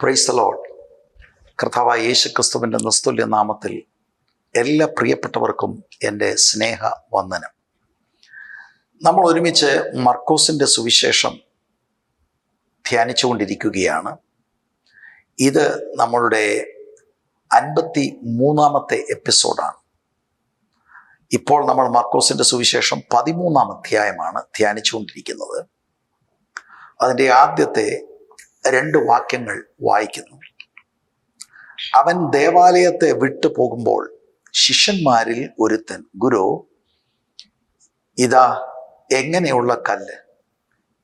Price load കർത്താവായ യേശു ക്രിസ്തുവിന്റെ നിസ്തുല്യ നാമത്തിൽ എല്ലാ പ്രിയപ്പെട്ടവർക്കും എന്റെ സ്നേഹ വന്ദനം നമ്മൾ ഒരുമിച്ച് മർക്കോസിന്റെ സുവിശേഷം ധ്യാനിച്ചുകൊണ്ടിരിക്കുകയാണ്. ഇത് നമ്മളുടെ അൻപത്തി മൂന്നാമത്തെ എപ്പിസോഡാണ്. ഇപ്പോൾ നമ്മൾ മർക്കോസിന്റെ സുവിശേഷം പതിമൂന്നാം അധ്യായമാണ് ധ്യാനിച്ചുകൊണ്ടിരിക്കുന്നത്. അതിന്റെ ആദ്യത്തെ രണ്ട് വാക്യങ്ങൾ വായിക്കുന്നു. അവൻ ദേവാലയത്തെ വിട്ടു പോകുമ്പോൾ ശിഷ്യന്മാരിൽ ഒരുത്തൻ ഗുരു ഇതാ എങ്ങനെയുള്ള കല്ല്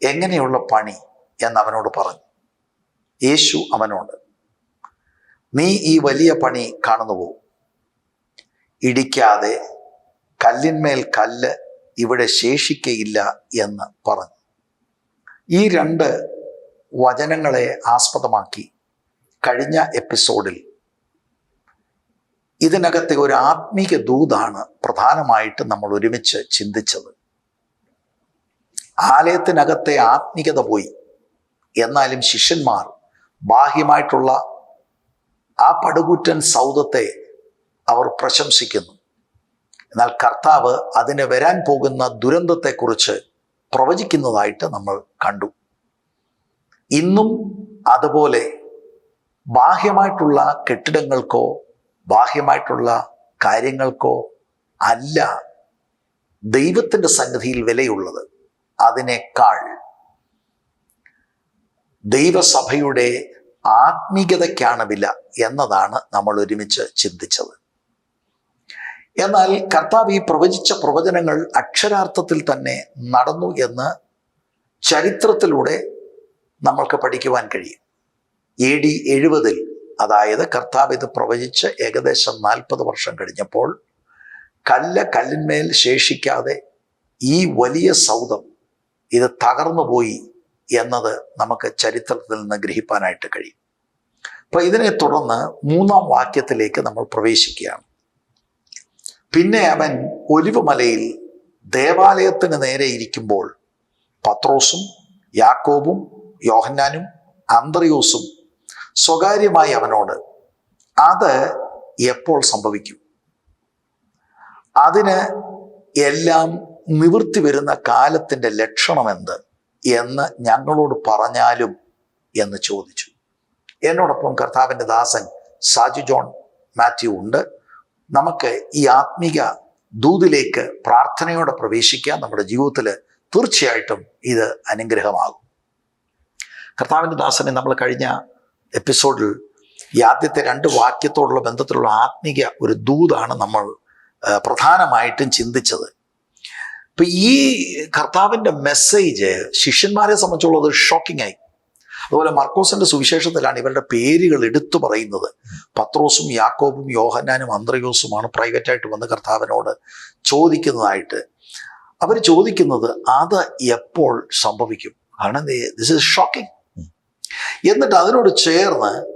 എങ്ങനെയുള്ള പണി? എന്ന് അവനോട് പറഞ്ഞു. യേശു അവനോട് നീ ഈ വലിയ പണി കാണുന്നു പോകും ഇടിക്കാതെ കല്ലിന്മേൽ കല്ല് ഇവിടെ ശേഷിക്കയില്ല എന്ന് പറഞ്ഞു. ഈ രണ്ട് വചനങ്ങളെ ആസ്പദമാക്കി കഴിഞ്ഞ എപ്പിസോഡിൽ. ഇതിനകത്തെ ഒരു ആത്മീക ദൂതാണ് പ്രധാനമായിട്ട് നമ്മൾ ഒരുമിച്ച് ചിന്തിച്ചത്. ആലയത്തിനകത്തെ ആത്മീകത പോയി. എന്നാലും ശിഷ്യന്മാർ ബാഹ്യമായിട്ടുള്ള ആ പടുകൂറ്റൻ സൗദത്തെ അവർ പ്രശംസിക്കുന്നു. എന്നാൽ കർത്താവ് അതിന് വരാൻ പോകുന്ന ദുരന്തത്തെക്കുറിച്ച് പ്രവചിക്കുന്നതായിട്ട് നമ്മൾ കണ്ടു. ഇന്നും അതുപോലെ ബാഹ്യമായിട്ടുള്ള കെട്ടിടങ്ങൾക്കോ ബാഹ്യമായിട്ടുള്ള കാര്യങ്ങൾക്കോ അല്ല ദൈവത്തിന്റെ സന്നിധിയിൽ വിലയുള്ളത്. അതിനേക്കാൾ ദൈവസഭയുടെ ആത്മീകതയ്ക്കാണ് വില എന്നതാണ് നമ്മൾ ഒരുമിച്ച് ചിന്തിച്ചത്. എന്നാൽ കർത്താവ് ഈ പ്രവചിച്ച പ്രവചനങ്ങൾ അക്ഷരാർത്ഥത്തിൽ തന്നെ നടന്നു എന്ന് ചരിത്രത്തിലൂടെ നമ്മൾക്ക് പഠിക്കുവാൻ കഴിയും. എ ഡി എഴുപതിൽ അതായത് കർത്താവ് ഇത് പ്രവചിച്ച് ഏകദേശം നാൽപ്പത് വർഷം കഴിഞ്ഞപ്പോൾ കല്ല് കല്ലിന്മേൽ ശേഷിക്കാതെ ഈ വലിയ സൗധം ഇത് തകർന്നു പോയി എന്നത് നമുക്ക് ചരിത്രത്തിൽ നിന്ന് ഗ്രഹിപ്പാനായിട്ട് കഴിയും. അപ്പൊ ഇതിനെ തുടർന്ന് മൂന്നാം വാക്യത്തിലേക്ക് നമ്മൾ പ്രവേശിക്കുകയാണ്. പിന്നെ അവൻ ഒലിവുമലയിൽ ദേവാലയത്തിന് നേരെ ഇരിക്കുമ്പോൾ പത്രോസും യാക്കോബും യോഹന്നാനും അന്ത്രയോസും സ്വകാര്യമായി അവനോട് അത് എപ്പോൾ സംഭവിക്കും? അതിന് എല്ലാം നിവൃത്തി വരുന്ന കാലത്തിന്റെ ലക്ഷണമെന്ത് എന്ന് ഞങ്ങളോട് പറഞ്ഞാലും? എന്ന് ചോദിച്ചു. എന്നോടൊപ്പം കർത്താവിന്റെ ദാസൻ സാജു ജോൺ മാത്യു ഉണ്ട്. നമുക്ക് ഈ ആത്മീക ദൂതിലേക്ക് പ്രാർത്ഥനയോടെ പ്രവേശിക്കാൻ നമ്മുടെ ജീവിതത്തിൽ തീർച്ചയായിട്ടും ഇത് അനുഗ്രഹമാകും. കർത്താവിന്റെ ദാസനെ നമ്മൾ കഴിഞ്ഞ എപ്പിസോഡിൽ ഈ ആദ്യത്തെ രണ്ട് വാക്യത്തോടുള്ള ബന്ധത്തിലുള്ള ആത്മീക ഒരു ദൂതാണ് നമ്മൾ പ്രധാനമായിട്ടും ചിന്തിച്ചത്. ഇപ്പം ഈ കർത്താവിന്റെ മെസ്സേജ് ശിഷ്യന്മാരെ സംബന്ധിച്ചുള്ളത് ഷോക്കിംഗ് ആയി അതുപോലെ മർക്കോസിന്റെ സുവിശേഷത്തിലാണ് ഇവരുടെ പേരുകൾ എടുത്തു പറയുന്നത്. പത്രോസും യാക്കോബും യോഹന്നാനും അന്ത്രയോസുമാണ് പ്രൈവറ്റായിട്ട് വന്ന് കർത്താവിനോട് ചോദിക്കുന്നതായിട്ട്. അവർ ചോദിക്കുന്നത് അത് എപ്പോൾ സംഭവിക്കും? കാരണം ദിസ് ഇസ് ഷോക്കിംഗ് എന്നിട്ട് അതിനോട് ചേർന്ന്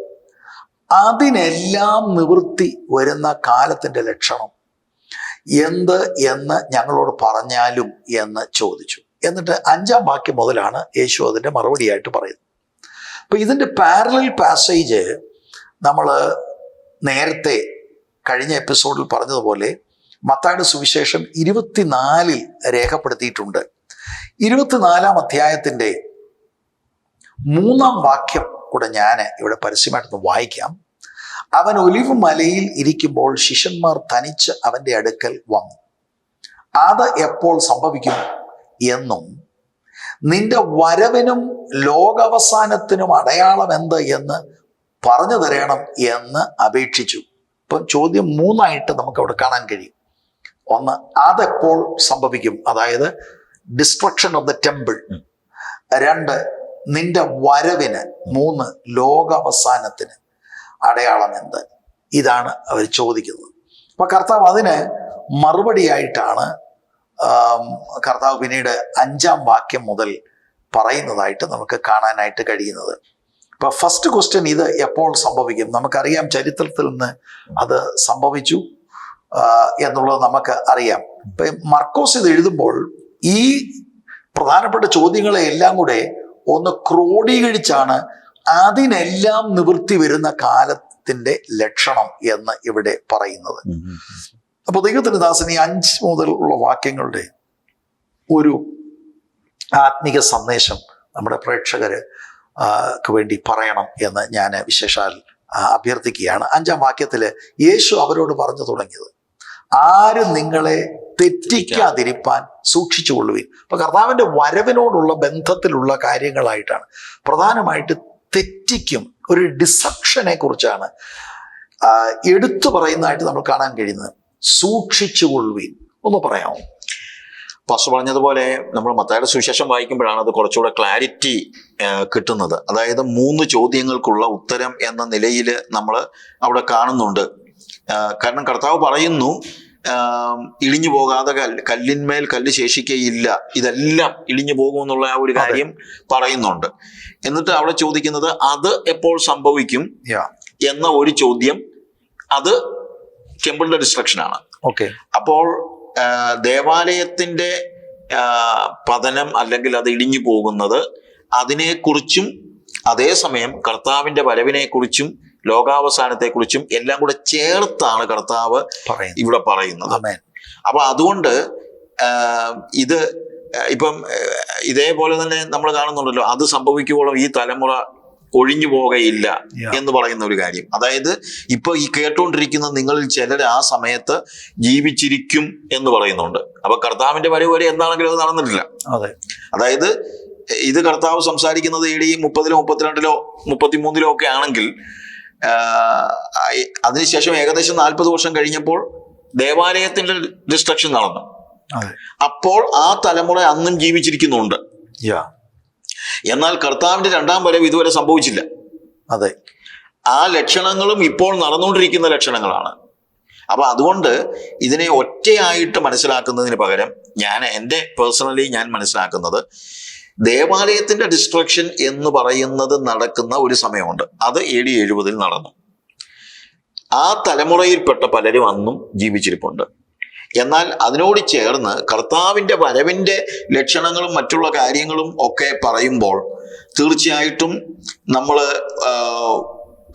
അതിനെല്ലാം നിവൃത്തി വരുന്ന കാലത്തിന്റെ ലക്ഷണം. എന്ത് എന്ന് ഞങ്ങളോട് പറഞ്ഞാലും എന്ന് ചോദിച്ചു. എന്നിട്ട് അഞ്ചാം വാക്യം മുതലാണ് യേശു അതിന്റെ മറുപടിയായിട്ട് പറയുന്നത്. അപ്പോൾ ഇതിന്റെ പാരലൽ പാസേജ് നമ്മൾ നേരത്തെ കഴിഞ്ഞ എപ്പിസോഡിൽ പറഞ്ഞതുപോലെ മത്തായുടെ സുവിശേഷം ഇരുപത്തിനാലിൽ രേഖപ്പെടുത്തിയിട്ടുണ്ട്. ഇരുപത്തിനാലാം അധ്യായത്തിന്റെ മൂന്നാം വാക്യം കൂടെ ഞാൻ ഇവിടെ പരസ്യമായിട്ടൊന്ന് വായിക്കാം. അവൻ ഒലിവ് മലയിൽ ഇരിക്കുമ്പോൾ ശിഷ്യന്മാർ തനിച്ച് അവന്റെ അടുക്കൽ വന്നു. അത് എപ്പോൾ സംഭവിക്കും എന്നും നിന്റെ വരവിനും ലോകാവസാനത്തിനും അടയാളം എന്ത് എന്ന് പറഞ്ഞു തരണം എന്ന് അപേക്ഷിച്ചു. ഇപ്പം ചോദ്യം മൂന്നായിട്ട് നമുക്ക് അവിടെ കാണാൻ കഴിയും. ഒന്ന് അതെപ്പോൾ സംഭവിക്കും? അതായത് ഡിസ്ട്രക്ഷൻ ഓഫ് ദ ടെമ്പിൾ രണ്ട് നിന്റെ വരവിന് മൂന്ന് ലോകാവസാനത്തിന് അടയാളം എന്ത്? ഇതാണ് അവർ ചോദിക്കുന്നത്. അപ്പൊ കർത്താവ് അതിന് മറുപടിയായിട്ടാണ് കർത്താവ് പിന്നീട് അഞ്ചാം വാക്യം മുതൽ പറയുന്നതായിട്ട് നമുക്ക് കാണാനായിട്ട് കഴിയുന്നത്. ഇപ്പൊ ഫസ്റ്റ് ക്വസ്റ്റ്യൻ ഇത് എപ്പോൾ സംഭവിക്കും? നമുക്കറിയാം ചരിത്രത്തിൽ നിന്ന് അത് സംഭവിച്ചു എന്നുള്ളത് നമുക്ക് അറിയാം. ഇപ്പൊ മർക്കോസ് ഇത് എഴുതുമ്പോൾ ഈ പ്രധാനപ്പെട്ട ചോദ്യങ്ങളെ എല്ലാം കൂടെ ഒന്ന് ക്രോഡീകരിച്ചാണ് അതിനെല്ലാം നിവൃത്തി വരുന്ന കാലത്തിന്റെ ലക്ഷണം എന്ന് ഇവിടെ പറയുന്നത്. അപ്പോൾ ദൈവത്തിന്റെ ദാസൻ ഈ അഞ്ച് മുതലുള്ള വാക്യങ്ങളുടെ ഒരു ആത്മീക സന്ദേശം നമ്മുടെ പ്രേക്ഷകര് ക്ക് വേണ്ടി പറയണം എന്ന് ഞാൻ വിശേഷാൽ അഭ്യർത്ഥിക്കുകയാണ് അഞ്ചാം വാക്യത്തിൽ യേശു അവരോട് പറഞ്ഞു തുടങ്ങിയത് ആരും നിങ്ങളെ തെറ്റിക്കാതിരിപ്പാൻ സൂക്ഷിച്ചുകൊള്ളുവിൻ അപ്പൊ കർത്താവിന്റെ വരവിനോടുള്ള ബന്ധത്തിലുള്ള കാര്യങ്ങളായിട്ടാണ്. പ്രധാനമായിട്ട് തെറ്റിക്കും ഒരു ഡിസപ്ഷനെ കുറിച്ചാണ് എടുത്തു പറയുന്നതായിട്ട് നമ്മൾ കാണാൻ കഴിയുന്നത്. സൂക്ഷിച്ചുകൊള്ളുവിൻ ഒന്ന് പറയാമോ? പശു പറഞ്ഞതുപോലെ നമ്മൾ മത്തായുടെ സുവിശേഷം വായിക്കുമ്പോഴാണ് അത് കുറച്ചുകൂടെ ക്ലാരിറ്റി കിട്ടുന്നത്. അതായത് മൂന്ന് ചോദ്യങ്ങൾക്കുള്ള ഉത്തരം എന്ന നിലയിൽ നമ്മൾ അവിടെ കാണുന്നുണ്ട്. കാരണം കർത്താവ് പറയുന്നു ആ, ഇടിഞ്ഞു പോകാതെ കല്ല് കല്ലിന്മേൽ കല്ല് ശേഷിക്കയില്ല. ഇതെല്ലാം ഇളിഞ്ഞു പോകുമെന്നുള്ള ആ ഒരു കാര്യം പറയുന്നുണ്ട്. എന്നിട്ട് അവിടെ ചോദിക്കുന്നത് അത് എപ്പോൾ സംഭവിക്കും. എന്ന ഒരു ചോദ്യം അത് ടെമ്പിളിന്റെ ഡിസ്ട്രക്ഷനാണ് ഓക്കെ. അപ്പോൾ ദേവാലയത്തിന്റെ പതനം അല്ലെങ്കിൽ അത് ഇടിഞ്ഞു പോകുന്നത് അതിനെക്കുറിച്ചും അതേസമയം കർത്താവിന്റെ വരവിനെക്കുറിച്ചും ലോകാവസാനത്തെക്കുറിച്ചും എല്ലാം കൂടെ ചേർത്താണ് കർത്താവ് ഇവിടെ പറയുന്നത്. അപ്പൊ അതുകൊണ്ട് ഇത് ഇപ്പം ഇതേപോലെ തന്നെ നമ്മൾ കാണുന്നുണ്ടല്ലോ അത് സംഭവിക്കുമ്പോഴും ഈ തലമുറ ഒഴിഞ്ഞു പോകയില്ല എന്ന് പറയുന്ന ഒരു കാര്യം. അതായത് ഇപ്പൊ ഈ കേട്ടുകൊണ്ടിരിക്കുന്ന നിങ്ങളിൽ ചിലർ ആ സമയത്ത് ജീവിച്ചിരിക്കും എന്ന് പറയുന്നുണ്ട്. അപ്പൊ കർത്താവിന്റെ വരവ് വരെ എന്താണെങ്കിലും അത് നടന്നിട്ടില്ല. അതെ. അതായത് ഇത് കർത്താവ് സംസാരിക്കുന്നത് ഡി മുപ്പതിലോ മുപ്പത്തിരണ്ടിലോ മുപ്പത്തിമൂന്നിലോ ഒക്കെ ആണെങ്കിൽ അതിനുശേഷം ഏകദേശം നാൽപ്പത് വർഷം കഴിഞ്ഞപ്പോൾ ദേവാലയത്തിന്റെ ഡിസ്ട്രക്ഷൻ നടന്നു. അപ്പോൾ ആ തലമുറ അന്നും ജീവിച്ചിരിക്കുന്നുണ്ട്. എന്നാൽ കർത്താവിന്റെ രണ്ടാം വരവ് ഇതുവരെ സംഭവിച്ചില്ല. അതെ. ആ ലക്ഷണങ്ങളും ഇപ്പോൾ നടന്നുകൊണ്ടിരിക്കുന്ന ലക്ഷണങ്ങളാണ്. അപ്പൊ അതുകൊണ്ട് ഇതിനെ ഒറ്റയായിട്ട് മനസ്സിലാക്കുന്നതിന് പകരം ഞാൻ എന്റെ പേഴ്സണലി ഞാൻ മനസ്സിലാക്കുന്നത് ദേവാലയത്തിന്റെ ഡിസ്ട്രക്ഷൻ എന്ന് പറയുന്നത് നടക്കുന്ന ഒരു സമയമുണ്ട്. അത് എ ഡി എഴുപതിൽ നടന്നു. ആ തലമുറയിൽപ്പെട്ട പലരും അന്നും ജീവിച്ചിരിപ്പുണ്ട്. എന്നാൽ അതിനോട് ചേർന്ന് കർത്താവിന്റെ വരവിന്റെ ലക്ഷണങ്ങളും മറ്റുള്ള കാര്യങ്ങളും ഒക്കെ പറയുമ്പോൾ തീർച്ചയായിട്ടും നമ്മൾ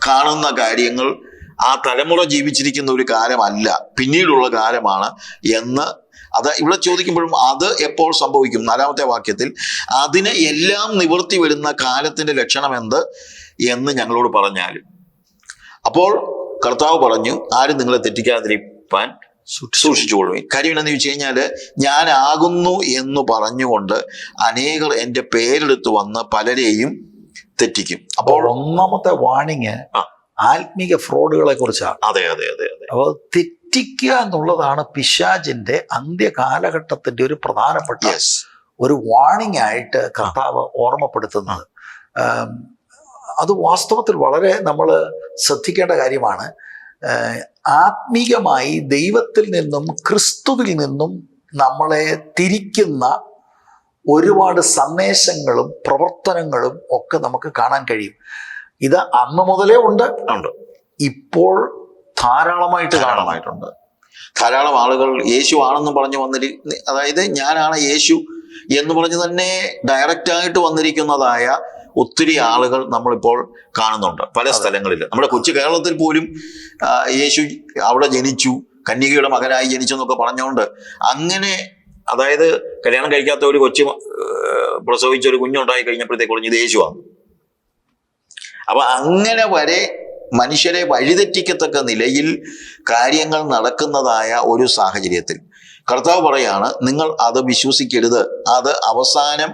കാണുന്ന കാര്യങ്ങൾ ആ തലമുറ ജീവിച്ചിരിക്കുന്ന ഒരു കാലമല്ല പിന്നീടുള്ള കാലമാണ് എന്ന് അത് ഇവിടെ ചോദിക്കുമ്പോഴും അത് എപ്പോൾ സംഭവിക്കും? നാലാമത്തെ വാക്യത്തിൽ അതിന് എല്ലാം നിവർത്തി വരുന്ന കാലത്തിന്റെ ലക്ഷണം എന്ത്? എന്ന് ഞങ്ങളോട് പറഞ്ഞാലും. അപ്പോൾ കർത്താവ് പറഞ്ഞു ആരും നിങ്ങളെ തെറ്റിക്കാതിരിക്കാൻ സൂക്ഷിച്ചുകൊള്ളുകയും കാര്യം എന്താണെന്ന് ചോദിച്ചു കഴിഞ്ഞാൽ ഞാനാകുന്നു എന്ന് പറഞ്ഞുകൊണ്ട് അനേകർ എന്റെ പേരെടുത്ത് വന്ന് പലരെയും തെറ്റിക്കും. അപ്പോൾ ഒന്നാമത്തെ വാണിങ്. ആത്മീക ഫ്രോഡുകളെ കുറിച്ചാണ്. അതെ അതെ അതെ അതെ. അപ്പോൾ തെറ്റിക്കുക എന്നുള്ളതാണ് പിശാജിന്റെ അന്ത്യകാലഘട്ടത്തിന്റെ ഒരു പ്രധാനപ്പെട്ട ഒരു വാണിംഗ് ആയിട്ട് കർത്താവ് ഓർമ്മപ്പെടുത്തുന്നത്. അത് വാസ്തവത്തിൽ വളരെ നമ്മൾ ശ്രദ്ധിക്കേണ്ട കാര്യമാണ്. ആത്മീകമായി ദൈവത്തിൽ നിന്നും ക്രിസ്തുവിൽ നിന്നും നമ്മളെ തിരിക്കുന്ന ഒരുപാട് സന്ദേശങ്ങളും പ്രവർത്തനങ്ങളും ഒക്കെ നമുക്ക് കാണാൻ കഴിയും. ഇത് അന്ന് മുതലേ ഉണ്ട്. ഉണ്ട്. ഇപ്പോൾ ധാരാളമായിട്ട് കാണാനായിട്ടുണ്ട് ധാരാളമായിട്ടുണ്ട് ധാരാളം ആളുകൾ യേശു ആണെന്ന് പറഞ്ഞു വന്നിരി അതായത് ഞാനാണ് യേശു എന്ന് പറഞ്ഞു തന്നെ ഡയറക്റ്റ് ആയിട്ട് വന്നിരിക്കുന്നതായ ഒത്തിരി ആളുകൾ നമ്മളിപ്പോൾ കാണുന്നുണ്ട് പല സ്ഥലങ്ങളിൽ നമ്മുടെ കൊച്ചു കേരളത്തിൽ പോലും യേശു അവിടെ ജനിച്ചു കന്യകയുടെ മകനായി ജനിച്ചു എന്നൊക്കെ പറഞ്ഞുകൊണ്ട് അങ്ങനെ അതായത് കല്യാണം കഴിക്കാത്ത ഒരു കൊച്ചു പ്രസവിച്ച ഒരു കുഞ്ഞുണ്ടായി കഴിഞ്ഞപ്പോഴത്തേക്ക് ഇത് യേശുവാണ്. അപ്പൊ അങ്ങനെ വരെ മനുഷ്യരെ വഴിതെറ്റിക്കത്തക്ക നിലയിൽ കാര്യങ്ങൾ നടക്കുന്നതായ ഒരു സാഹചര്യത്തിൽ. കർത്താവ് പറയാണ് നിങ്ങൾ അത് വിശ്വസിക്കരുത് അത് അവസാനം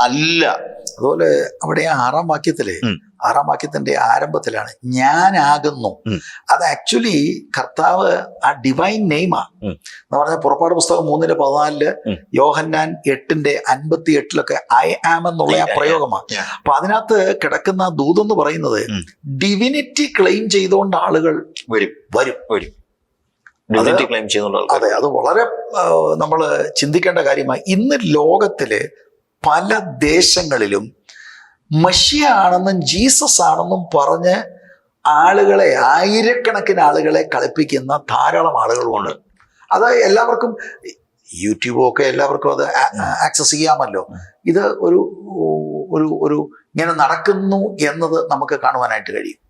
അല്ല അതുപോലെ അവിടെ ആറാം വാക്യത്തിലെ ആറാം വാക്യത്തിന്റെ ആരംഭത്തിലാണ് ഞാനാകുന്നു. അത് ആക്ച്വലി കർത്താവ് ആ ഡിവൈൻ നെയ്മാ. എന്ന് പറഞ്ഞാൽ പുറപ്പാട് പുസ്തകം മൂന്നിന്റെ പതിനാലിൽ. യോഹന്നാൻ എട്ടിന്റെ അൻപത്തി എട്ടിലൊക്കെ ഐ ആം എന്നുള്ള ആ. പ്രയോഗമാണ്. അപ്പൊ അതിനകത്ത് കിടക്കുന്ന ദൂതെന്ന് പറയുന്നത് ഡിവിനിറ്റി ക്ലെയിം ചെയ്തുകൊണ്ട് ആളുകൾ വരും വരും വരും ഡിവിനിറ്റി ക്ലെയിം ചെയ്യുന്നുള്ള ആൾക്കാർ അതെ അത് വളരെ നമ്മൾ ചിന്തിക്കേണ്ട കാര്യമായി. ഇന്ന് ലോകത്തിൽ പല ദേശങ്ങളിലും മഷിയ ആണെന്നും ജീസസ് ആണെന്നും പറഞ്ഞ് ആളുകളെ ആയിരക്കണക്കിന് ആളുകളെ കളിപ്പിക്കുന്ന ധാരാളം ആളുകളുമുണ്ട്. അത് എല്ലാവർക്കും യൂട്യൂബും ഒക്കെ എല്ലാവർക്കും അത് ആക്സസ് ചെയ്യാമല്ലോ. ഇത് ഒരു ഒരു ഒരു ഇങ്ങനെ നടക്കുന്നു എന്നത് നമുക്ക് കാണുവാനായിട്ട് കഴിയും.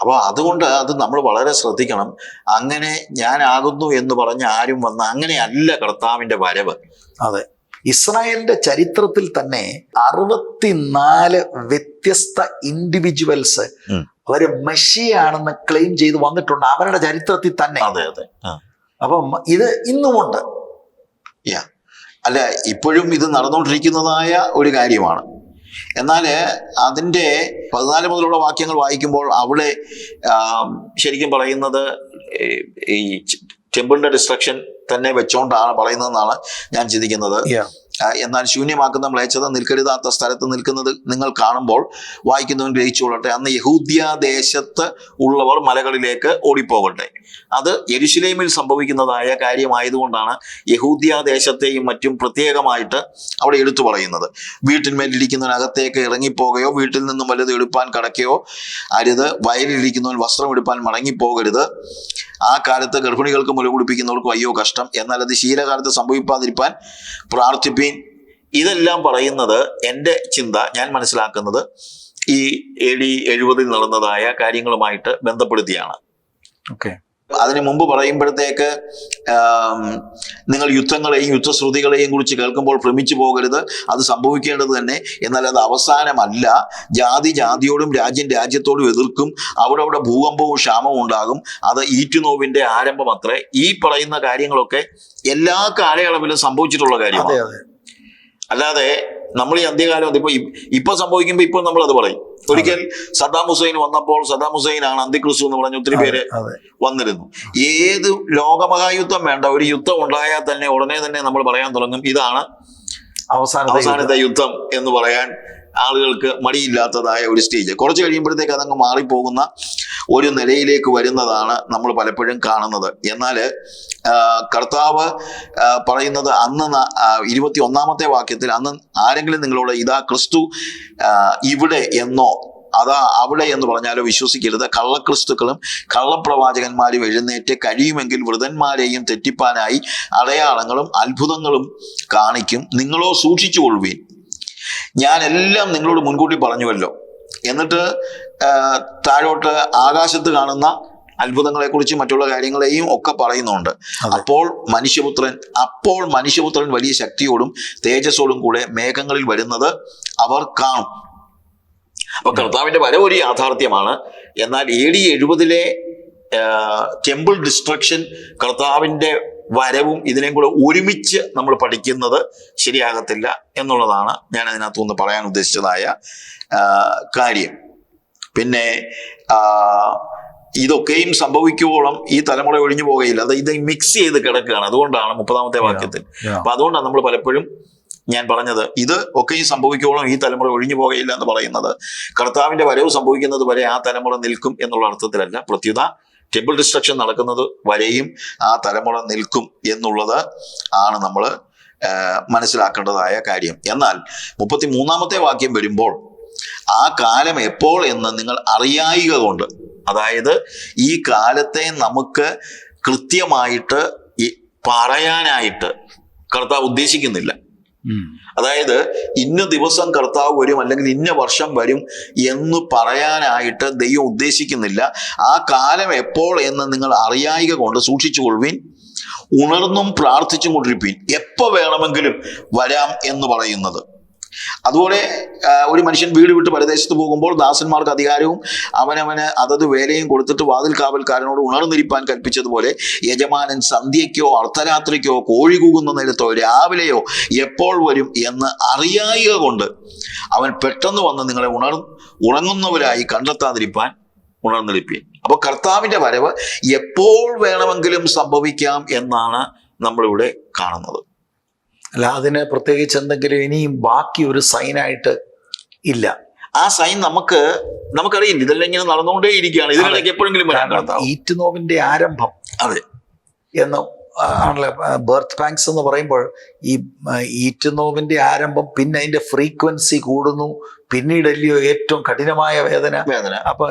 അപ്പോൾ അതുകൊണ്ട് അത് നമ്മൾ വളരെ ശ്രദ്ധിക്കണം. അങ്ങനെ ഞാനാകുന്നു എന്ന് പറഞ്ഞ് ആരും വന്ന അങ്ങനെയല്ല കർത്താവിന്റെ വരവ്. അതെ. ഇസ്രായേലിന്റെ ചരിത്രത്തിൽ തന്നെ അറുപത്തിനാല് വ്യത്യസ്ത ഇൻഡിവിജ്വൽസ്. അവർ മെഷിയാണെന്ന് ക്ലെയിം ചെയ്ത് വന്നിട്ടുണ്ട് അവരുടെ ചരിത്രത്തിൽ തന്നെ. അതെ അതെ. അപ്പം ഇത് ഇന്നുമുണ്ട്. അല്ല ഇപ്പോഴും ഇത് നടന്നുകൊണ്ടിരിക്കുന്നതായ ഒരു കാര്യമാണ്. എന്നാൽ അതിന്റെ പതിനാല് മുതലുള്ള വാക്യങ്ങൾ വായിക്കുമ്പോൾ അവിടെ ശരിക്കും പറയുന്നത് ഈ- ടെമ്പിളിന്റെ ഡിസ്ട്രക്ഷൻ തന്നെ വെച്ചോണ്ടാണ് പറയുന്നതെന്നാണ് ഞാൻ ചിന്തിക്കുന്നത്. എന്നാൽ ശൂന്യമാക്കുന്ന മ്ലേച്ഛത നിൽക്കരുതാത്ത സ്ഥലത്ത് നിൽക്കുന്നത് നിങ്ങൾ കാണുമ്പോൾ വായിക്കുന്നവൻ ഗ്രഹിച്ചുകൊള്ളട്ടെ. അന്ന് യഹൂദ്യ ദേശത്ത് ഉള്ളവർ മലകളിലേക്ക് ഓടിപ്പോകട്ടെ. അത് യരുഷലേമിൽ സംഭവിക്കുന്നതായ കാര്യമായതുകൊണ്ടാണ് യഹൂദ്യ ദേശത്തെയും മറ്റും പ്രത്യേകമായിട്ട് അവിടെ എടുത്തു പറയുന്നത്. വീട്ടിന്മേലിരിക്കുന്നവനകത്തേക്ക് ഇറങ്ങിപ്പോകയോ വീട്ടിൽ നിന്നും വലുത് എടുപ്പാൻ കടക്കുകയോ അരുത് വയലിലിരിക്കുന്നവൻ വസ്ത്രം എടുപ്പാൻ മടങ്ങിപ്പോകരുത്. ആ കാലത്ത് ഗർഭിണികൾക്ക് മുല കുടിപ്പിക്കുന്നവർക്ക് അയ്യോ കഷ്ടം. എന്നാൽ അത് ശീലകാലത്ത് സംഭവിക്കാതിരിക്കാൻ പ്രാർത്ഥിപ്പീൻ ഇതെല്ലാം പറയുന്നത് എന്റെ ചിന്ത ഞാൻ മനസ്സിലാക്കുന്നത് ഈ എ ഡി എഴുപതിൽ നടന്നതായ കാര്യങ്ങളുമായിട്ട് ബന്ധപ്പെടുത്തിയാണ്. ഓക്കെ. അതിന് മുമ്പ് പറയുമ്പോഴത്തേക്ക് നിങ്ങൾ യുദ്ധങ്ങളെയും യുദ്ധശ്രുതികളെയും കുറിച്ച് കേൾക്കുമ്പോൾ ഭ്രമിച്ചു പോകരുത്. അത് സംഭവിക്കേണ്ടത് തന്നെ. എന്നാൽ അത് അവസാനമല്ല. ജാതി ജാതിയോടും രാജ്യം രാജ്യത്തോടും എതിർക്കും. അവിടെ അവിടെ ഭൂകമ്പവും ക്ഷാമവും ഉണ്ടാകും. അത് ഈറ്റുനോവിന്റെ ആരംഭം അത്രേ ഈ പറയുന്ന കാര്യങ്ങളൊക്കെ എല്ലാ കാലയളവിലും സംഭവിച്ചിട്ടുള്ള കാര്യമാണ്. അല്ലാതെ നമ്മൾ ഈ അന്ത്യകാലം ഇപ്പൊ ഇപ്പൊ സംഭവിക്കുമ്പോ ഇപ്പൊ നമ്മൾ അത് പറയും. ഒരിക്കൽ സദ്ദാം ഹുസൈൻ വന്നപ്പോൾ സദ്ദാം ഹുസൈൻ ആണ് അന്ത്യക്രിസ്തു എന്ന് പറഞ്ഞ ഒത്തിരി പേര് വന്നിരുന്നു. ഏത് ലോകമഹായുദ്ധം വേണ്ട ഒരു യുദ്ധം ഉണ്ടായാൽ തന്നെ ഉടനെ തന്നെ നമ്മൾ പറയാൻ തുടങ്ങും ഇതാണ് അവസാന അവസാനത്തെ യുദ്ധം എന്ന് പറയാൻ ആളുകൾക്ക് മടിയില്ലാത്തതായ ഒരു സ്റ്റേജ് കുറച്ച് കഴിയുമ്പോഴത്തേക്ക് അതങ്ങ് മാറിപ്പോകുന്ന ഒരു നിലയിലേക്ക് വരുന്നതാണ് നമ്മൾ പലപ്പോഴും കാണുന്നത്. എന്നാൽ കർത്താവ് പറയുന്നത് അന്ന് ഇരുപത്തി ഒന്നാമത്തെ വാക്യത്തിൽ അന്ന് ആരെങ്കിലും നിങ്ങളോട് ഇതാ ക്രിസ്തു ഇവിടെ എന്നോ അതാ അവിടെ എന്ന് പറഞ്ഞാലോ വിശ്വസിക്കരുത്. കള്ളക്രിസ്തുക്കളും കള്ളപ്രവാചകന്മാരും എഴുന്നേറ്റ് കഴിയുമെങ്കിൽ വൃതന്മാരെയും തെറ്റിപ്പാനായി അടയാളങ്ങളും അത്ഭുതങ്ങളും കാണിക്കും. നിങ്ങളോ സൂക്ഷിച്ചു കൊള്ളുവീൻ ഞാൻ എല്ലാം നിങ്ങളോട് മുൻകൂട്ടി പറഞ്ഞുവല്ലോ. എന്നിട്ട് താഴോട്ട് ആകാശത്ത് കാണുന്ന അത്ഭുതങ്ങളെക്കുറിച്ചും മറ്റുള്ള കാര്യങ്ങളെയും ഒക്കെ പറയുന്നുണ്ട്. അപ്പോൾ മനുഷ്യപുത്രൻ അപ്പോൾ മനുഷ്യപുത്രൻ വലിയ ശക്തിയോടും തേജസ്സോടും കൂടെ മേഘങ്ങളിൽ വരുന്നത് അവർ കാണും. അപ്പൊ കർത്താവിന്റെ വരവ് ഒരു യാഥാർത്ഥ്യമാണ്. എന്നാൽ എ ഡി എഴുപതിലെ ടെമ്പിൾ ഡിസ്ട്രക്ഷൻ കർത്താവിന്റെ വരവും ഇതിനെയും കൂടെ ഒരുമിച്ച് നമ്മൾ പഠിക്കുന്നത് ശരിയാകത്തില്ല എന്നുള്ളതാണ് ഞാൻ അതിനകത്തുനിന്ന് പറയാൻ ഉദ്ദേശിച്ചതായ കാര്യം. പിന്നെ ഇതൊക്കെയും സംഭവിക്കുവോളം ഈ തലമുറ ഒഴിഞ്ഞു പോകുകയില്ല അത് ഇത് മിക്സ് ചെയ്ത് കിടക്കുകയാണ്. അതുകൊണ്ടാണ് മുപ്പതാമത്തെ വാക്യത്തിൽ. അപ്പൊ അതുകൊണ്ടാണ് നമ്മൾ പലപ്പോഴും ഞാൻ പറഞ്ഞത് ഇത് ഒക്കെയും സംഭവിക്കുവോളം ഈ തലമുറ ഒഴിഞ്ഞു പോകുകയില്ല എന്ന് പറയുന്നത്. കർത്താവിന്റെ വരവ് സംഭവിക്കുന്നത് വരെ ആ തലമുറ നിൽക്കും എന്നുള്ള അർത്ഥത്തിലല്ല. പ്രത്യുത ടെമ്പിൾ ഡിസ്ട്രക്ഷൻ നടക്കുന്നത് വരെയും ആ തലമുറ നിൽക്കും എന്നുള്ളത് ആണ് നമ്മൾ മനസ്സിലാക്കേണ്ടതായ കാര്യം എന്നാൽ മുപ്പത്തി മൂന്നാമത്തെ വാക്യം വരുമ്പോൾ ആ കാലം എപ്പോൾ എന്ന് നിങ്ങൾ അറിയായിക കൊണ്ട് അതായത് ഈ കാലത്തെ നമുക്ക് കൃത്യമായിട്ട് പറയാനായിട്ട് കർത്താവ് ഉദ്ദേശിക്കുന്നില്ല. അതായത് ഇന്ന ദിവസം കർത്താവ് വരും അല്ലെങ്കിൽ ഇന്ന വർഷം വരും എന്ന് പറയാനായിട്ട് ദൈവം ഉദ്ദേശിക്കുന്നില്ല. ആ കാലം എപ്പോൾ എന്ന് നിങ്ങൾ അറിയായിക കൊണ്ട് സൂക്ഷിച്ചു കൊള്ളുവിൻ ഉണർന്നും പ്രാർത്ഥിച്ചും കൊണ്ടിരിപ്പീൻ. എപ്പോ വേണമെങ്കിലും വരാം എന്ന് പറയുന്നത്. അതുപോലെ ഒരു മനുഷ്യൻ വീട് വിട്ട് പരദേശത്ത് പോകുമ്പോൾ ദാസന്മാർക്ക് അധികാരവും അവനവന് അതത് വേലയും കൊടുത്തിട്ട് വാതിൽ കാവൽക്കാരനോട് ഉണർന്നിരിപ്പാൻ കൽപ്പിച്ചതുപോലെ യജമാനൻ സന്ധ്യയ്ക്കോ അർദ്ധരാത്രിക്കോ കോഴി കൂകുന്ന നേരത്തോ രാവിലെയോ എപ്പോൾ വരും എന്ന് അറിയായിക കൊണ്ട് അവൻ പെട്ടെന്ന് വന്ന് നിങ്ങളെ ഉണർ ഉറങ്ങുന്നവരായി കണ്ടെത്താതിരിപ്പാൻ ഉണർന്നിരിപ്പീൻ. അപ്പൊ കർത്താവിന്റെ വരവ് എപ്പോൾ വേണമെങ്കിലും സംഭവിക്കാം എന്നാണ് നമ്മളിവിടെ കാണുന്നത്. അല്ല അതിന് പ്രത്യേകിച്ച് എന്തെങ്കിലും ഇനിയും ബാക്കി ഒരു സൈനായിട്ട് ഇല്ല. ആ സൈൻ നമുക്ക് നമുക്കറിയില്ല. ഇതെല്ലാം ഇങ്ങനെ നടന്നുകൊണ്ടേ ഇരിക്കുകയാണ് ഇതിനിടയ്ക്ക് എപ്പോഴെങ്കിലും ഈറ്റ് നോവിന്റെ ആരംഭം അതെ. എന്ന് ആണല്ലോ? ബർത്ത് പാങ്ക്സ് എന്ന് പറയുമ്പോൾ ഈ ഈറ്റ് നോവിന്റെ ആരംഭം പിന്നെ അതിന്റെ ഫ്രീക്വൻസി കൂടുന്നു. പിന്നീട് അല്ലയോ ഏറ്റവും കഠിനമായ വേദന. വേദന. അപ്പൊ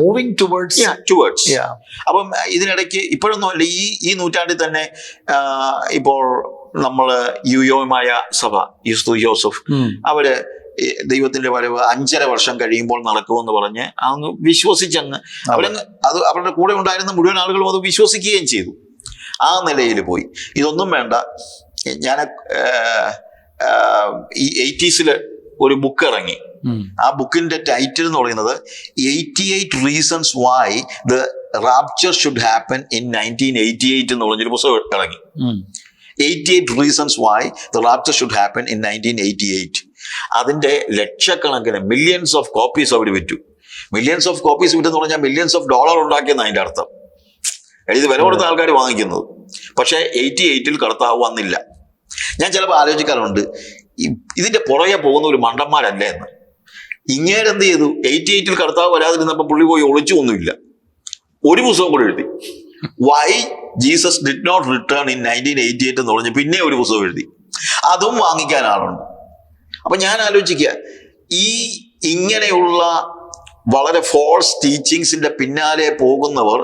മൂവിങ് ടുവേർഡ്സ് ടുവേർഡ്സ് അപ്പം ഇതിനിടയ്ക്ക് ഇപ്പോഴൊന്നും അല്ല ഈ ഈ നൂറ്റാണ്ടിൽ തന്നെ ഇപ്പോൾ നമ്മൾ യുയോമായ സഭ യുസ്തു ജോസഫ് അവർ ദൈവത്തിന്റെ വരവ് അഞ്ചര വർഷം കഴിയുമ്പോൾ നടക്കുമെന്ന് പറഞ്ഞ് അങ്ങ് വിശ്വസിച്ചങ്ങ് അവരങ്ങ് അത് അവരുടെ കൂടെ ഉണ്ടായിരുന്ന മുഴുവൻ ആളുകളും അത് വിശ്വസിക്കുകയും ചെയ്തു. ആ നിലയിൽ പോയി. ഇതൊന്നും വേണ്ട. ഞാൻ ഈ എയ്റ്റീസിൽ ഒരു ബുക്ക് ഇറങ്ങി. ആ ബുക്കിന്റെ ടൈറ്റിൽ എന്ന് പറയുന്നത് eighty eight reasons why the rapture should happen in nineteen eighty eight എന്ന് പറഞ്ഞൊരു പുസ്തകം ഇറങ്ങി. Eighty reasons why the rapture should happen in nineteen eighty eight അതിന്റെ ലക്ഷക്കണക്കിന് മില്യൺസ് ഓഫ് കോപ്പീസ് അവർ വിറ്റു. മില്യൺസ് ഓഫ് കോപ്പീസ് വിറ്റെന്ന് പറഞ്ഞാൽ മില്യൺസ് ഓഫ് ഡോളർ ഉണ്ടാക്കിയെന്ന് അതിന്റെ അർത്ഥം. ഇത് വില കൊടുത്ത ആൾക്കാർ വാങ്ങിക്കുന്നത്. പക്ഷേ എയ്റ്റി എയ്റ്റിൽ കടത്താവ് വന്നില്ല. ഞാൻ ചിലപ്പോൾ ആലോചിക്കാറുണ്ട് ഇതിന്റെ പുറകെ പോകുന്ന ഒരു മണ്ടന്മാരല്ല എന്ന്. ഇങ്ങേരെന്ത് ചെയ്തു? എയ്റ്റി എയ്റ്റിൽ കടത്താവ് വരാതിരുന്നപ്പോൾ പുള്ളി പോയി ഒളിച്ചു ഒന്നുമില്ല. ഒരു പുസ്തകം കൂടെ എഴുതി. Why Jesus did not return in nineteen eighty eight എന്ന് പറഞ്ഞ് പിന്നെ ഒരു പുസ്തകം എഴുതി. അതും വാങ്ങിക്കാൻ ആളുണ്ട്. അപ്പൊ ഞാൻ ആലോചിക്കുക ഈ ഇങ്ങനെയുള്ള വളരെ ഫോൾസ് ടീച്ചിങ്സിന്റെ പിന്നാലെ പോകുന്നവർ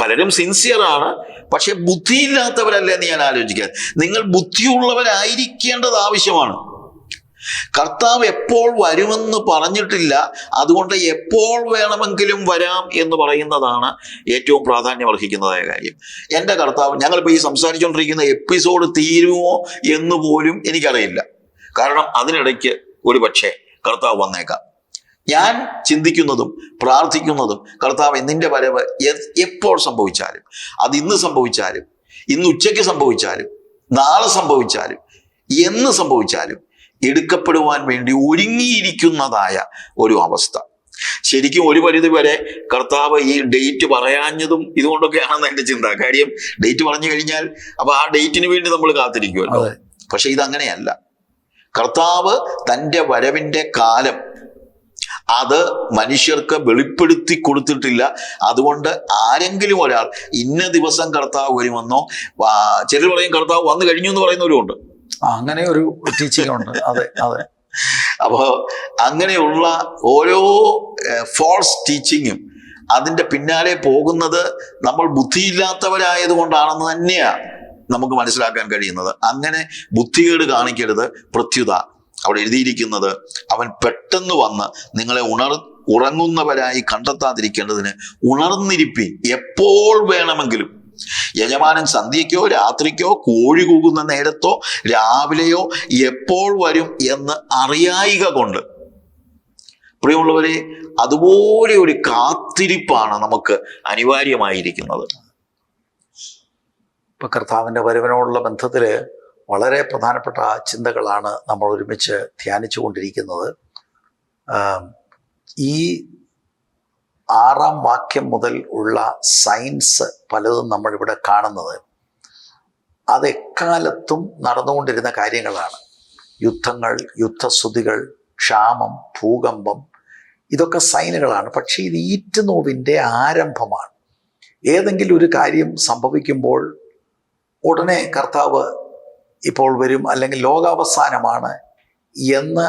പലരും സിൻസിയറാണ് പക്ഷെ ബുദ്ധിയില്ലാത്തവരല്ലേ എന്ന് ഞാൻ ആലോചിക്കുക. നിങ്ങൾ ബുദ്ധിയുള്ളവരായിരിക്കേണ്ടത് ആവശ്യമാണ്. കർത്താവ് എപ്പോൾ വരുമെന്ന് പറഞ്ഞിട്ടില്ല. അതുകൊണ്ട് എപ്പോൾ വേണമെങ്കിലും വരാം എന്ന് പറയുന്നതാണ് ഏറ്റവും പ്രാധാന്യം അർഹിക്കുന്നതായ കാര്യം. എന്റെ കർത്താവ് ഞങ്ങളിപ്പോൾ ഈ സംസാരിച്ചുകൊണ്ടിരിക്കുന്ന എപ്പിസോഡ് തീരുമോ എന്ന് പോലും എനിക്കറിയില്ല. കാരണം അതിനിടയ്ക്ക് ഒരു പക്ഷേ കർത്താവ് വന്നേക്കാം. ഞാൻ ചിന്തിക്കുന്നതും പ്രാർത്ഥിക്കുന്നതും കർത്താവ് എന്നിന്റെ വരവ് എപ്പോൾ സംഭവിച്ചാലും അത് ഇന്ന് സംഭവിച്ചാലും ഇന്ന് ഉച്ചയ്ക്ക് സംഭവിച്ചാലും നാളെ സംഭവിച്ചാലും എന്ന് സംഭവിച്ചാലും എടുക്കപ്പെടുവാൻ വേണ്ടി ഒരുങ്ങിയിരിക്കുന്നതായ ഒരു അവസ്ഥ. ശരിക്കും ഒരു പരിധി വരെ കർത്താവ് ഈ ഡേറ്റ് പറയാഞ്ഞതും ഇതുകൊണ്ടൊക്കെയാണെന്ന് എന്റെ ചിന്ത. കാര്യം ഡേറ്റ് പറഞ്ഞു കഴിഞ്ഞാൽ അപ്പൊ ആ ഡേറ്റിന് വേണ്ടി നമ്മൾ കാത്തിരിക്കുമല്ലോ. പക്ഷെ ഇതങ്ങനെയല്ല. കർത്താവ് തന്റെ വരവിന്റെ കാലം അത് മനുഷ്യർക്ക് വെളിപ്പെടുത്തി കൊടുത്തിട്ടില്ല. അതുകൊണ്ട് ആരെങ്കിലും ഒരാൾ ഇന്ന ദിവസം കർത്താവ് വരുമെന്നോ ചെറിയ ചിലർ പറയും കർത്താവ് വന്നു കഴിഞ്ഞു എന്ന് പറയുന്നവരുമുണ്ട് അങ്ങനെ ഒരു ടീച്ചിങ് ഉണ്ട് അതെ അതെ. അപ്പോൾ അങ്ങനെയുള്ള ഓരോ ഫോൾസ് ടീച്ചിങ്ങും അതിന്റെ പിന്നാലെ പോകുന്നത് നമ്മൾ ബുദ്ധിയില്ലാത്തവരായത് കൊണ്ടാണെന്ന് തന്നെയാണ് നമുക്ക് മനസ്സിലാക്കാൻ കഴിയുന്നത്. അങ്ങനെ ബുദ്ധികേട് കാണിക്കരുത് പ്രത്യുത. അവിടെ എഴുതിയിരിക്കുന്നത് അവൻ പെട്ടെന്ന് വന്ന് നിങ്ങളെ ഉണർ ഉറങ്ങുന്നവരായി കണ്ടെത്താതിരിക്കേണ്ടതിന് ഉണർന്നിരിപ്പിൻ. എപ്പോൾ വേണമെങ്കിലും. യജമാനൻ സന്ധ്യയ്ക്കോ രാത്രിക്കോ കോഴി കൂകുന്ന നേരത്തോ രാവിലെയോ എപ്പോൾ വരും എന്ന് അറിയായിക കൊണ്ട്. പ്രിയമുള്ളവരെ അതുപോലെ ഒരു കാത്തിരിപ്പാണ് നമുക്ക് അനിവാര്യമായിരിക്കുന്നത്. ഇപ്പൊ കർത്താവിന്റെ വരവിനോടുള്ള ബന്ധത്തിൽ വളരെ പ്രധാനപ്പെട്ട ചിന്തകളാണ് നമ്മൾ ഒരുമിച്ച് ധ്യാനിച്ചു കൊണ്ടിരിക്കുന്നത് ഈ ആറാം വാക്യം മുതൽ ഉള്ള സയൻസ് പലതും നമ്മളിവിടെ കാണുന്നത്. അത് എക്കാലത്തും നടന്നുകൊണ്ടിരുന്ന കാര്യങ്ങളാണ്. യുദ്ധങ്ങൾ യുദ്ധസ്തുതികൾ ക്ഷാമം ഭൂകമ്പം ഇതൊക്കെ സൈനുകളാണ്. പക്ഷേ ഇത് ഈറ്റുനോവിന്റെ ആരംഭമാണ്. ഏതെങ്കിലും ഒരു കാര്യം സംഭവിക്കുമ്പോൾ ഉടനെ കർത്താവ് ഇപ്പോൾ വരും അല്ലെങ്കിൽ ലോകാവസാനമാണ് എന്ന്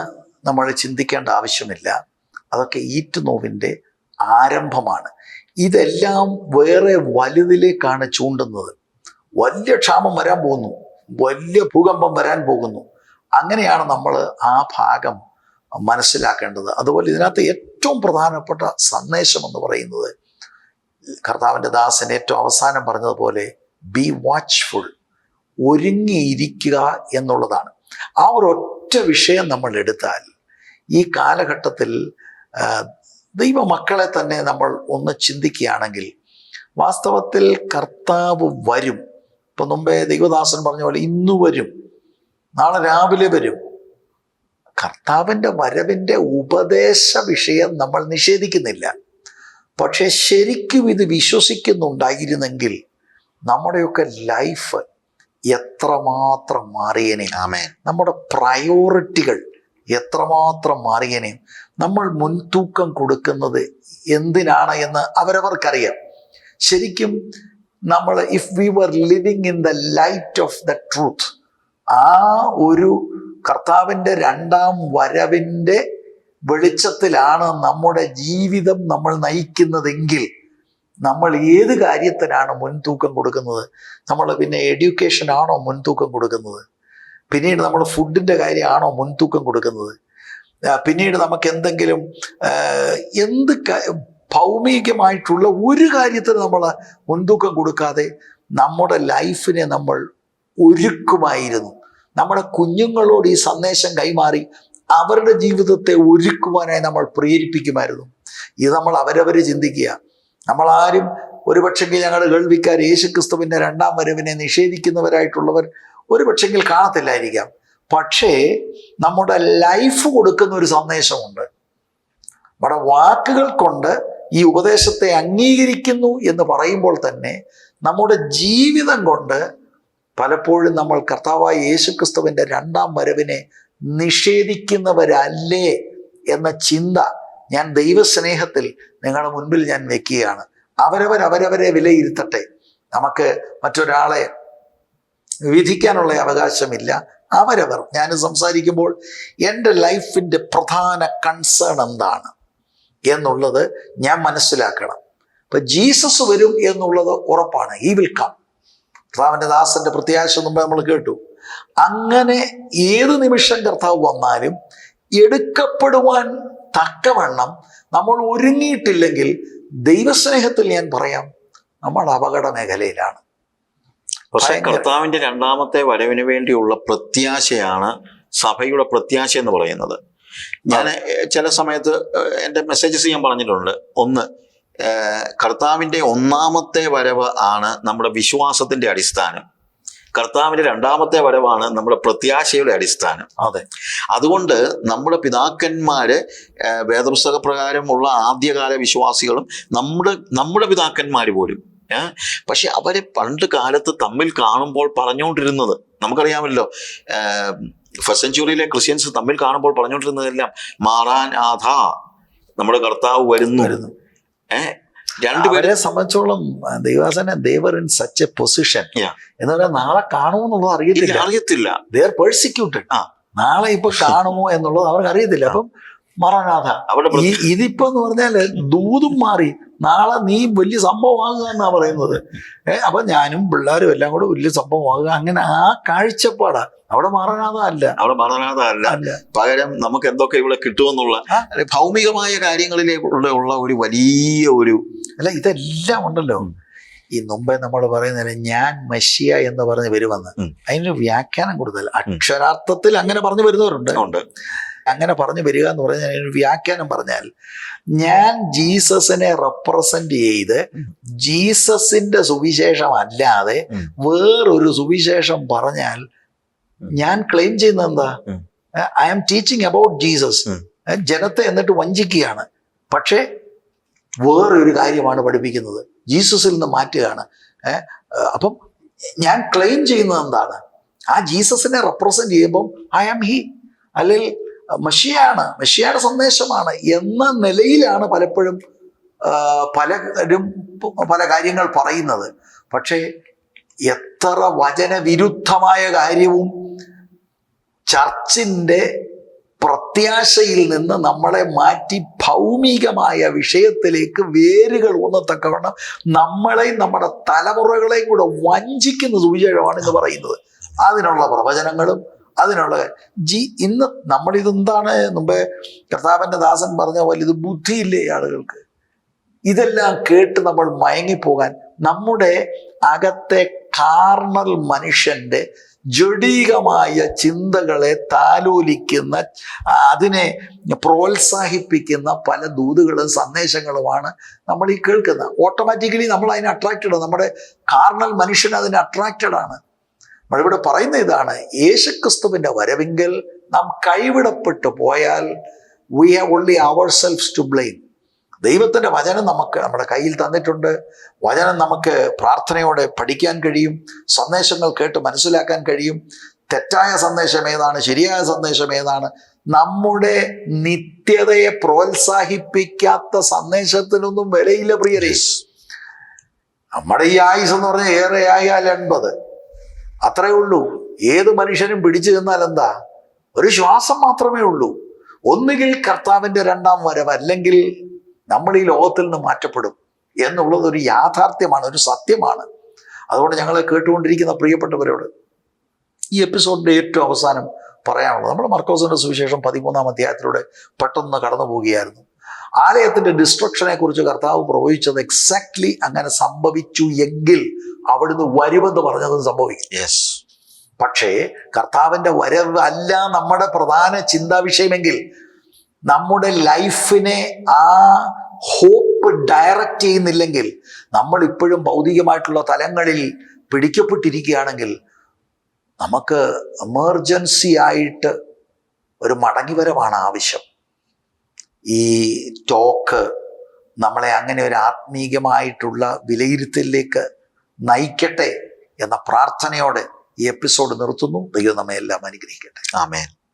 നമ്മൾ ചിന്തിക്കേണ്ട ആവശ്യമില്ല. അതൊക്കെ ഈറ്റുനോവിന്റെ ആരംഭമാണ്. ഇതെല്ലാം വേറെ വലുതിലേക്കാണ് ചൂണ്ടുന്നത്. വലിയ ക്ഷാമം വരാൻ പോകുന്നു. വലിയ ഭൂകമ്പം വരാൻ പോകുന്നു. അങ്ങനെയാണ് നമ്മൾ ആ ഭാഗം മനസ്സിലാക്കേണ്ടത്. അതുപോലെ ഇതിനകത്ത് ഏറ്റവും പ്രധാനപ്പെട്ട സന്ദേശം എന്ന് പറയുന്നത് കർത്താവിന്റെ ദാസൻ ഏറ്റവും അവസാനം പറഞ്ഞതുപോലെ ബി വാച്ച്ഫുൾ ഒരുങ്ങിയിരിക്കുക എന്നുള്ളതാണ്. ആ ഒരു ഒറ്റ വിഷയം നമ്മൾ എടുത്താൽ ഈ കാലഘട്ടത്തിൽ ദൈവമക്കളെ തന്നെ നമ്മൾ ഒന്ന് ചിന്തിക്കുകയാണെങ്കിൽ വാസ്തവത്തിൽ കർത്താവ് വരും. ഇപ്പൊ മുമ്പേ ദൈവദാസൻ പറഞ്ഞ പോലെ ഇന്നു വരും നാളെ രാവിലെ വരും. കർത്താവിന്റെ വരവിന്റെ ഉപദേശ വിഷയം നമ്മൾ നിഷേധിക്കുന്നില്ല. പക്ഷേ ശരിക്കും ഇത് വിശ്വസിക്കുന്നുണ്ടായിരുന്നെങ്കിൽ നമ്മുടെയൊക്കെ ലൈഫ് എത്രമാത്രം മാറിയനെ. ആമേൻ. നമ്മുടെ പ്രയോറിറ്റികൾ എത്രമാത്രം മാറിയനെ? നമ്മൾ മുൻതൂക്കം കൊടുക്കുന്നത് എന്തിനാണ് എന്ന് അവരവർക്കറിയാം. ശരിക്കും നമ്മൾ if we were living in the light of the truth ആ ഒരു കർത്താവിന്റെ രണ്ടാം വരവിന്റെ വെളിച്ചത്തിലാണ് നമ്മുടെ ജീവിതം നമ്മൾ നയിക്കുന്നതെങ്കിൽ നമ്മൾ ഏത് കാര്യത്തിനാണ് മുൻതൂക്കം കൊടുക്കുന്നത്? നമ്മൾ പിന്നെ എഡ്യൂക്കേഷനാണോ മുൻതൂക്കം കൊടുക്കുന്നത്? പിന്നീട് നമ്മൾ ഫുഡിന്റെ കാര്യമാണോ മുൻതൂക്കം കൊടുക്കുന്നത്? പിന്നീട് നമുക്ക് എന്തെങ്കിലും എന്ത് ഭൗമികമായിട്ടുള്ള ഒരു കാര്യത്തിന് നമ്മൾ മുൻതൂക്കം കൊടുക്കാതെ നമ്മുടെ ലൈഫിനെ നമ്മൾ ഒരുക്കുമായിരുന്നു. നമ്മുടെ കുഞ്ഞുങ്ങളോട് ഈ സന്ദേശം കൈമാറി അവരുടെ ജീവിതത്തെ ഒരുക്കുവാനായി നമ്മൾ പ്രേരിപ്പിക്കുമായിരുന്നു. ഇത് നമ്മൾ അവരവർ ചിന്തിക്കുക. നമ്മളാരും ഒരുപക്ഷെങ്കിൽ ഞങ്ങളുടെ കേൾവിക്കാർ യേശുക്രിസ്തുവിന്റെ രണ്ടാം വരവിനെ നിഷേധിക്കുന്നവരായിട്ടുള്ളവർ ഒരു പക്ഷെങ്കിൽ കാണത്തില്ലായിരിക്കാം. പക്ഷേ നമ്മുടെ ലൈഫ് കൊടുക്കുന്ന ഒരു സന്ദേശമുണ്ട്. നമ്മുടെ വാക്കുകൾ കൊണ്ട് ഈ ഉപദേശത്തെ അംഗീകരിക്കുന്നു എന്ന് പറയുമ്പോൾ തന്നെ നമ്മുടെ ജീവിതം കൊണ്ട് പലപ്പോഴും നമ്മൾ കർത്താവായ യേശുക്രിസ്തുവിന്റെ രണ്ടാം വരവിനെ നിഷേധിക്കുന്നവരല്ലേ എന്ന ചിന്ത ഞാൻ ദൈവസ്നേഹത്തിൽ നിങ്ങളുടെ മുൻപിൽ ഞാൻ വെക്കുകയാണ്. അവരവർ അവരവരെ വിലയിരുത്തട്ടെ. നമുക്ക് മറ്റൊരാളെ വിധിക്കാനുള്ള അവകാശമില്ല. അവരവർ ഞാൻ സംസാരിക്കുമ്പോൾ എന്റെ ലൈഫിന്റെ പ്രധാന കൺസേൺ എന്താണ് എന്നുള്ളത് ഞാൻ മനസ്സിലാക്കണം. ഇപ്പം ജീസസ് വരും എന്നുള്ളത് ഉറപ്പാണ്. ഈ വിൽ കം കർത്താവിന്റെ ദാസന്റെ പ്രത്യാശ മുമ്പ് നമ്മൾ കേട്ടു. അങ്ങനെ ഏത് നിമിഷം കർത്താവ് വന്നാലും എടുക്കപ്പെടുവാൻ തക്കവണ്ണം നമ്മൾ ഒരുങ്ങിയിട്ടില്ലെങ്കിൽ ദൈവസ്നേഹത്തിൽ ഞാൻ പറയാം നമ്മൾ അപകട മേഖലയിലാണ്. പക്ഷെ കർത്താവിന്റെ രണ്ടാമത്തെ വരവിന് വേണ്ടിയുള്ള പ്രത്യാശയാണ് സഭയുടെ പ്രത്യാശ എന്ന് പറയുന്നത്. ഞാൻ ചില സമയത്ത് എന്റെ മെസ്സേജസ് ഞാൻ പറഞ്ഞിട്ടുണ്ട്. ഒന്ന് കർത്താവിന്റെ കർത്താവിന്റെ ഒന്നാമത്തെ വരവ് ആണ് നമ്മുടെ വിശ്വാസത്തിന്റെ അടിസ്ഥാനം. കർത്താവിന്റെ രണ്ടാമത്തെ വരവാണ് നമ്മുടെ പ്രത്യാശയുടെ അടിസ്ഥാനം. അതെ. അതുകൊണ്ട് നമ്മുടെ പിതാക്കന്മാര് വേദപുസ്തക പ്രകാരമുള്ള ആദ്യകാല വിശ്വാസികളും നമ്മുടെ നമ്മുടെ പിതാക്കന്മാർ പോലും പക്ഷെ അവരെ പണ്ട് കാലത്ത് തമ്മിൽ കാണുമ്പോൾ പറഞ്ഞുകൊണ്ടിരുന്നത് നമുക്കറിയാമല്ലോ ഫസ്റ്റ് സെഞ്ചുറിയിലെ ക്രിസ്ത്യൻസ് തമ്മിൽ കാണുമ്പോൾ പറഞ്ഞുകൊണ്ടിരുന്നതെല്ലാം മാറാൻ ആധ നമ്മുടെ കർത്താവ് വരുന്നു. ഏ? ഏഹ് രണ്ടുപേരെ സംബന്ധിച്ചോളം ദൈവാസന they were in such a position. എന്ന് പറഞ്ഞാൽ നാളെ കാണുമോ എന്നുള്ളത് ഇല്ല, അറിയത്തില്ല. അറിയത്തില്ല ദേർ പേഴ്സിക്യൂട്ടഡ് ആ. നാളെ ഇപ്പൊ കാണുമോ എന്നുള്ളത് അവർക്ക് അറിയത്തില്ല. അപ്പം മറാനാഥ ഇതിപ്പോ എന്ന് പറഞ്ഞാൽ ദൂതും മാറി. നാളെ നീ വലിയ സംഭവമാകുക എന്നാ പറയുന്നത്. ഏഹ് അപ്പൊ ഞാനും പിള്ളേരും എല്ലാം കൂടെ വലിയ സംഭവമാകുക. അങ്ങനെ ആ കാഴ്ചപ്പാടാ. അവിടെ മറനാഥ അല്ല അവിടെ മറനാഥ അല്ല. പകരം നമുക്ക് എന്തൊക്കെ ഇവിടെ കിട്ടുമെന്നുള്ള ഭൗമികമായ കാര്യങ്ങളിലേക്കുള്ള ഉള്ള ഒരു വലിയ ഒരു അല്ല ഇതെല്ലാം ഉണ്ടല്ലോ. ഈ മുമ്പേ നമ്മൾ പറയുന്നില്ല ഞാൻ മെസ്സിയ എന്ന് പറഞ്ഞ് വരുമെന്ന്. അതിനൊരു വ്യാഖ്യാനം കൂടുതൽ അക്ഷരാർത്ഥത്തിൽ അങ്ങനെ പറഞ്ഞു വരുന്നവരുണ്ട്. ഉണ്ട്. അങ്ങനെ പറഞ്ഞു വരിക എന്ന് പറഞ്ഞാൽ അതിനൊരു വ്യാഖ്യാനം പറഞ്ഞാൽ ഞാൻ ജീസസിനെ റെപ്രസെന്റ് ചെയ്ത്. ജീസസിന്റെ സുവിശേഷം അല്ലാതെ വേറൊരു സുവിശേഷം പറഞ്ഞാൽ ഞാൻ ക്ലെയിം ചെയ്യുന്നത് എന്താ? I am teaching about Jesus ജനത്തെ എന്നിട്ട് വഞ്ചിക്കുകയാണ്. പക്ഷേ വേറൊരു കാര്യമാണ് പഠിപ്പിക്കുന്നത്. ജീസസിൽ നിന്ന് മാറ്റുകയാണ്. അപ്പം ഞാൻ ക്ലെയിം ചെയ്യുന്നത് എന്താണ്? ആ ജീസസിനെ റെപ്രസെന്റ് ചെയ്യുമ്പം ഐ ആം ഹി അല്ലെങ്കിൽ മഷിയാണ് മഷിയുടെ സന്ദേശമാണ് എന്ന നിലയിലാണ് പലപ്പോഴും പലരും പല കാര്യങ്ങൾ പറയുന്നത്. പക്ഷേ എത്ര വചനവിരുദ്ധമായ കാര്യവും ചർച്ചിന്റെ പ്രത്യാശയിൽ നിന്ന് നമ്മളെ മാറ്റി ഭൗമികമായ വിഷയത്തിലേക്ക് വേരുകൾ ഊന്നത്തക്കവണ്ണം നമ്മളെയും നമ്മുടെ തലമുറകളെയും കൂടെ വഞ്ചിക്കുന്ന സുവിശേഷമാണ് എന്ന് പറയുന്നത്. അതിനുള്ള പ്രവചനങ്ങളും അതിനുള്ള ജി ഇന്ന് നമ്മളിതെന്താണ് മുമ്പേ കർത്താവിന്റെ ദാസൻ പറഞ്ഞ പോലെ ഇത് ബുദ്ധിയില്ലേ ആളുകൾക്ക്? ഇതെല്ലാം കേട്ട് നമ്മൾ മയങ്ങിപ്പോകാൻ നമ്മുടെ അകത്തെ കാർണൽ മനുഷ്യന്റെ ജഡീകമായ ചിന്തകളെ താലോലിക്കുന്ന അതിനെ പ്രോത്സാഹിപ്പിക്കുന്ന പല ദൂതുകളും സന്ദേശങ്ങളുമാണ് നമ്മൾ ഈ കേൾക്കുന്നത്. ഓട്ടോമാറ്റിക്കലി നമ്മൾ അതിന് അട്രാക്റ്റഡ് നമ്മുടെ കാർണൽ മനുഷ്യൻ അതിന് അട്രാക്റ്റഡ് ആണ്. നമ്മളിവിടെ പറയുന്ന ഇതാണ് യേശുക്രിസ്തുവിന്റെ വരവിങ്കൽ നാം കൈവിടപ്പെട്ടു പോയാൽ we have only our selfs to blame ദൈവത്തിന്റെ വചനം നമുക്ക് നമ്മുടെ കയ്യിൽ തന്നിട്ടുണ്ട്. വചനം നമുക്ക് പ്രാർത്ഥനയോടെ പഠിക്കാൻ കഴിയും സന്ദേശങ്ങൾ കേട്ട് മനസ്സിലാക്കാൻ കഴിയും. തെറ്റായ സന്ദേശം ഏതാണ് ശരിയായ സന്ദേശം ഏതാണ്? നമ്മുടെ നിത്യതയെ പ്രോത്സാഹിപ്പിക്കാത്ത സന്ദേശത്തിനൊന്നും വിലയില്ല പ്രിയരേ. നമ്മുടെ ഈ ആയുസ് എന്ന് പറഞ്ഞാൽ ഏറെ ആയാൽ എൺപത് അത്രേ ഉള്ളൂ. ഏത് മനുഷ്യനും പിടിച്ചു നിന്നാൽ എന്താ? ഒരു ശ്വാസം മാത്രമേ ഉള്ളൂ. ഒന്നുകിൽ കർത്താവിന്റെ രണ്ടാം വരവ് അല്ലെങ്കിൽ നമ്മൾ ഈ ലോകത്തിൽ നിന്ന് മാറ്റപ്പെടും എന്നുള്ളത് ഒരു യാഥാർത്ഥ്യമാണ് ഒരു സത്യമാണ്. അതുകൊണ്ട് ഞങ്ങളെ കേട്ടുകൊണ്ടിരിക്കുന്ന പ്രിയപ്പെട്ടവരോട് ഈ എപ്പിസോഡിന്റെ ഏറ്റവും അവസാനം പറയാനുള്ളത്. നമ്മൾ മർക്കോസിന്റെ സുവിശേഷം പതിമൂന്നാം അധ്യായത്തിലൂടെ പെട്ടെന്ന് കടന്നു പോവുകയായിരുന്നു ആലയത്തിന്റെ ഡിസ്ട്രക്ഷനെ കുറിച്ച് കർത്താവ് പ്രവചിച്ചത് എക്സാക്ട്ലി അങ്ങനെ സംഭവിച്ചു എങ്കിൽ അവിടുന്ന് വരുമെന്ന് പറഞ്ഞതും സംഭവിക്കും. യെസ് പക്ഷേ കർത്താവിന്റെ വരവ് അല്ല നമ്മുടെ പ്രധാന ചിന്താ വിഷയമെങ്കിൽ നമ്മുടെ ലൈഫിനെ ആ ഹോപ്പ് ഡയറക്റ്റ് ചെയ്യുന്നില്ലെങ്കിൽ നമ്മൾ ഇപ്പോഴും ഭൗതികമായിട്ടുള്ള തലങ്ങളിൽ പിടിക്കപ്പെട്ടിരിക്കുകയാണെങ്കിൽ നമുക്ക് എമർജൻസി ആയിട്ട് ഒരു മടങ്ങിവരവാണ് ആവശ്യം. ഈ ടോക്ക് നമ്മളെ അങ്ങനെ ഒരു ആത്മീകമായിട്ടുള്ള വിലയിരുത്തലിലേക്ക് നയിക്കട്ടെ എന്ന പ്രാർത്ഥനയോടെ ഈ എപ്പിസോഡ് നിർത്തുന്നു. ദൈവം നമ്മെ എല്ലാം അനുഗ്രഹിക്കട്ടെ. ആമേൻ.